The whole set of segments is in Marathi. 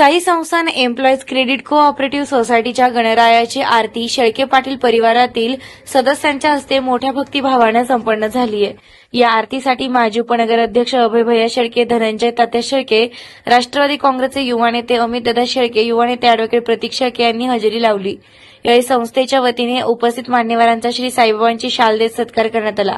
साई संस्थान एम्प्लॉईज क्रेडिट कोऑपरेटिव्ह सोसायटीच्या गणरायाची आरती शेळके पाटील परिवारातील सदस्यांच्या हस्ते मोठ्या भक्तिभावानं संपन्न झाली आहे या आरतीसाठी माजी उपनगर अध्यक्ष शेळके धनंजय तात्या शेळके राष्ट्रवादी काँग्रेसचे युवा नेते अमित दादा शेळके युवा नेते अॅडव्होकेट प्रतीक शेळके यांनी हजेरी लावली. यावेळी संस्थेच्या वतीने उपस्थित मान्यवरांचा श्री साईबाबांची शाल देत सत्कार करण्यात आला.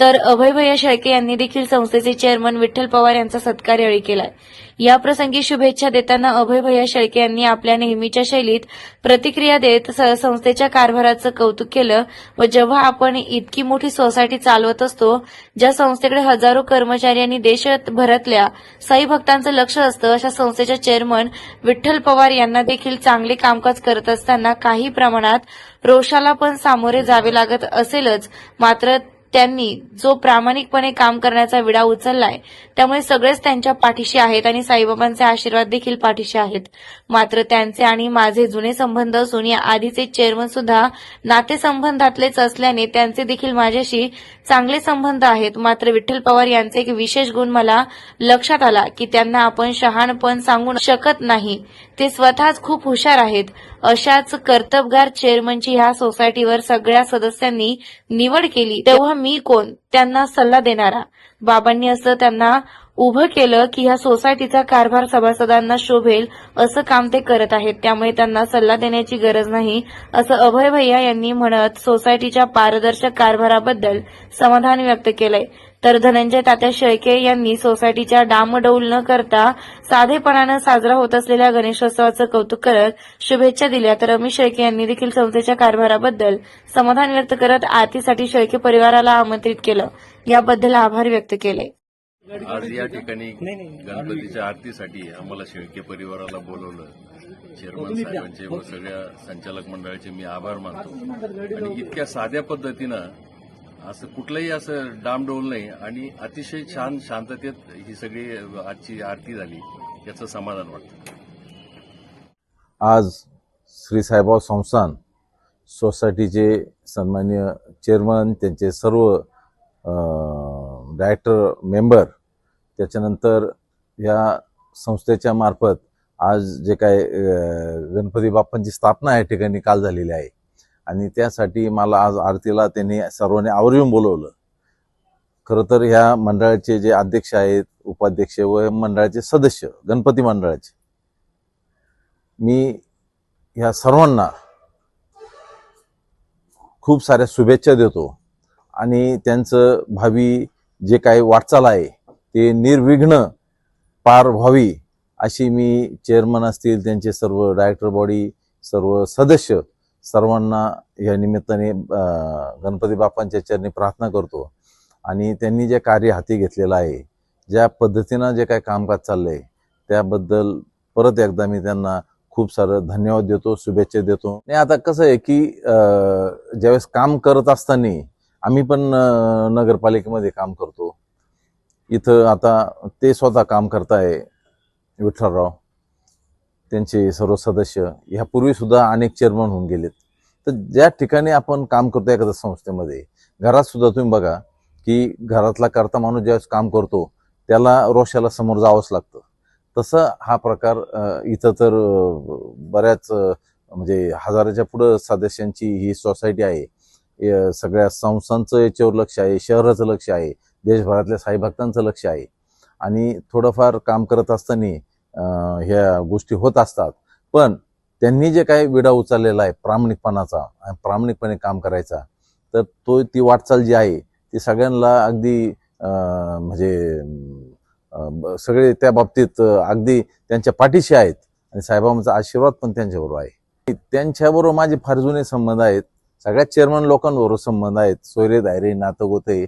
तर अभयभैया शेळके यांनी देखील संस्थेचे चेअरमन विठ्ठल पवार यांचा सत्कार यावेळी केलाय. या प्रसंगी शुभेच्छा देताना अभयभैया शेळके यांनी आपल्या नेहमीच्या शैलीत प्रतिक्रिया देत स- संस्थेच्या कारभाराचं कौतुक केलं व जेव्हा आपण इतकी मोठी सोसायटी चालवत असतो ज्या संस्थेकडे हजारो कर्मचारी आणि देशभरातल्या साई भक्तांचं लक्ष असतं अशा संस्थेच्या चेअरमन विठ्ठल पवार यांना देखील चांगले कामकाज करत असताना काही प्रमाणात रोषाला पण सामोरे जावे लागत असेलच. मात्र त्यांनी जो प्रामाणिकपणे काम करण्याचा विडा उचललाय त्यामुळे सगळेच त्यांच्या पाठीशी आहेत आणि साईबाबांचे आशीर्वाद देखील पाठीशी आहेत. मात्र त्यांचे आणि माझे जुने संबंध असून या आधीचे चेअरमन सुद्धा नातेसंबंधातलेच असल्याने त्यांचे देखील माझ्याशी चांगले संबंध आहेत. मात्र विठ्ठल पवार यांचे एक विशेष गुण मला लक्षात आला की त्यांना आपण शहाणपण सांगू शकत नाही. ते स्वतःच खूप हुशार आहेत. अशाच कर्तबगार चेअरमनची ह्या सोसायटीवर सगळ्या सदस्यांनी निवड केली. तेव्हा मी कोण? त्यांना सल्ला देणारा. बाबांनी असं त्यांना उभं केलं की ह्या सोसायटीचा कारभार सभासदांना शोभेल असं काम ते करत आहेत. त्यामुळे त्यांना सल्ला देण्याची गरज नाही असं अभय भैया यांनी म्हणत सोसायटीच्या पारदर्शक कारभाराबद्दल समाधान व्यक्त केलंय. तर धनंजय तात्या शेळके यांनी सोसायटीच्या डामडौल न करता साधेपणानं साजरा होत असलेल्या गणेशोत्सवाचं कौतुक करत शुभेच्छा दिल्या. तर अमित शेळके यांनी देखील संस्थेच्या कारभाराबद्दल समाधान व्यक्त करत आरतीसाठी शेळके परिवाराला आमंत्रित केलं. याबद्दल आभार व्यक्त केले. आज या ठिकाणी गणपतीच्या आरतीसाठी आम्हाला शेळके परिवाराला बोलवलं. चेअरमन साहेबांचे व सगळ्या संचालक मंडळाचे मी आभार मानतो. आणि इतक्या साध्या पद्धतीनं असं कुठलंही असं डामडोल नाही. आणि अतिशय छान शांततेत ही सगळी आजची आरती झाली याचं समाधान वाटतं. आज श्री साहेबराव संस्थान सोसायटीचे सन्मान्य चेअरमन त्यांचे सर्व डायरेक्टर मेंबर त्याच्यानंतर या संस्थेच्या मार्फत आज जे काय गणपती बाप्पांची स्थापना या ठिकाणी काल झालेली आहे. आणि त्यासाठी मला आज आरतीला त्यांनी सर्वांनी आवर्जून बोलवलं. खरं तर ह्या मंडळाचे जे अध्यक्ष आहेत उपाध्यक्ष व मंडळाचे सदस्य गणपती मंडळाचे मी ह्या सर्वांना खूप साऱ्या शुभेच्छा देतो. आणि त्यांचं भावी जे काही वाटचाल आहे ते निर्विघ्न पार व्हावी अशी मी चेअरमन असतील त्यांचे सर्व डायरेक्टर बॉडी सर्व सदस्य सर्वांना या निमित्ताने गणपती बाप्पांच्या चरणी प्रार्थना करतो. आणि त्यांनी जे कार्य हाती घेतलेलं आहे ज्या पद्धतीनं जे काही कामकाज चाललंय त्याबद्दल परत एकदा मी त्यांना खूप सारं धन्यवाद देतो शुभेच्छा देतो. आणि आता कसं आहे की ज्यावेळेस काम करत असताना आम्ही पण नगरपालिकेमध्ये काम करतो. इथं आता ते स्वतः काम करताय विठ्ठलराव. त्यांचे सर्व सदस्य ह्यापूर्वीसुद्धा अनेक चेअरमन होऊन गेलेत. तर ज्या ठिकाणी आपण काम करतो एखाद्या संस्थेमध्ये घरात सुद्धा तुम्ही बघा की घरातला करता माणूस ज्यावेळेस काम करतो त्याला रोषाला समोर जावंच लागतं. तसं हा प्रकार इथं तर बऱ्याच म्हणजे हजाराच्या पुढं सदस्यांची ही सोसायटी आहे. सगळ्या संस्थांचं याच्यावर लक्ष आहे शहराचं लक्ष आहे देशभरातल्या साईभक्तांचं लक्ष आहे. आणि थोडंफार काम करत असताना ह्या गोष्टी होत असतात. पण त्यांनी जे काही विडा उचललेला आहे प्रामाणिकपणाचा आणि प्रामाणिकपणे काम करायचा तर तो ती वाटचाल जी आहे ती सगळ्यांना अगदी म्हणजे सगळे त्या बाबतीत अगदी त्यांच्या पाठीशी आहेत. आणि साहेबांचा आशीर्वाद पण त्यांच्याबरोबर आहे. त्यांच्याबरोबर माझे फार जुने संबंध आहेत. सगळ्यात चेअरमन लोकांबरोबर संबंध आहेत. सोयरे दायरे नातगोते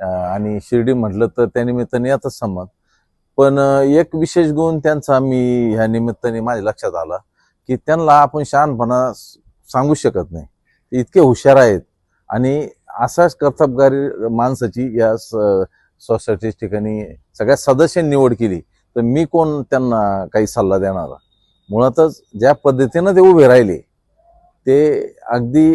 आणि शिर्डी म्हटलं तर त्यानिमित्ताने याचाच संबंध. पण एक विशेष गुण त्यांचा मी ह्या निमित्ताने माझ्या लक्षात आला की त्यांना आपण शहाणपणा सांगू शकत नाही. ते इतके हुशार आहेत आणि असाच कर्तबगारी माणसाची या स- सोसायटी ठिकाणी सगळ्या सदस्यांनी निवड केली तर मी कोण त्यांना काही सल्ला देणारा? मुळातच ज्या पद्धतीनं ते उभे राहिले ते अगदी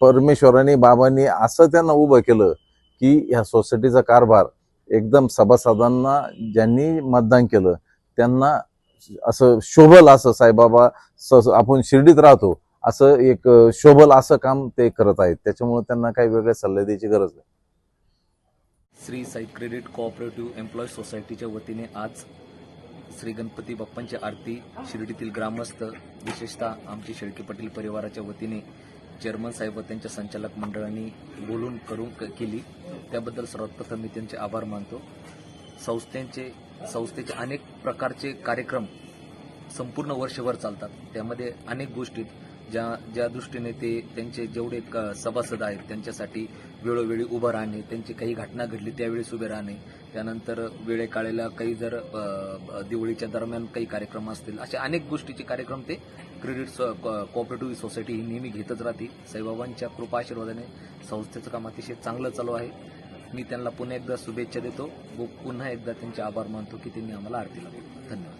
परमेश्वराने बाबांनी असं त्यांना उभं केलं की ह्या सोसायटीचा कारभार एकदम सभासदांना ज्यांनी मतदान केलं त्यांना असं शोभल असं साईबाबा स- आपण शिर्डीत राहतो असं एक शोभल असं काम ते करत आहेत. त्याच्यामुळे त्यांना काही वेगळे सल्ले द्यायची गरज नाही. Shri Sai credit cooperative employee सोसायटीच्या वतीने आज श्री गणपती बाप्पांची आरती शिर्डीतील ग्रामस्थ विशेषतः आमचे शेळके पाटील परिवाराच्या वतीने चेअरमन साहेब व त्यांच्या संचालक मंडळांनी बोलून करून क- केली. त्याबद्दल सर्वात प्रथम मी त्यांचे आभार मानतो. संस्थेचे संस्थेचे अनेक प्रकारचे कार्यक्रम संपूर्ण वर्षभर चालतात. त्यामध्ये अनेक गोष्टीत ज्या ज्या दृष्टीने ते त्यांचे जेवढे सभासद आहेत त्यांच्यासाठी वेळोवेळी उभं राहणे त्यांची काही घटना घडली त्यावेळेस उभे राहणे त्यानंतर वेळेकाळेला काही जर दिवाळीच्या दरम्यान काही कार्यक्रम असतील असे अनेक गोष्टीचे कार्यक्रम ते क्रेडिट सो- को- सोसायटी ही नेहमी घेतच राहते. साईबाबांच्या कृपा आशीर्वादाने संस्थेचं काम अतिशय चांगलं चालू आहे. मी त्यांना पुन्हा एकदा शुभेच्छा देतो. व पुन्हा एकदा त्यांचे आभार मानतो की त्यांनी आम्हाला आरती लावली. धन्यवाद.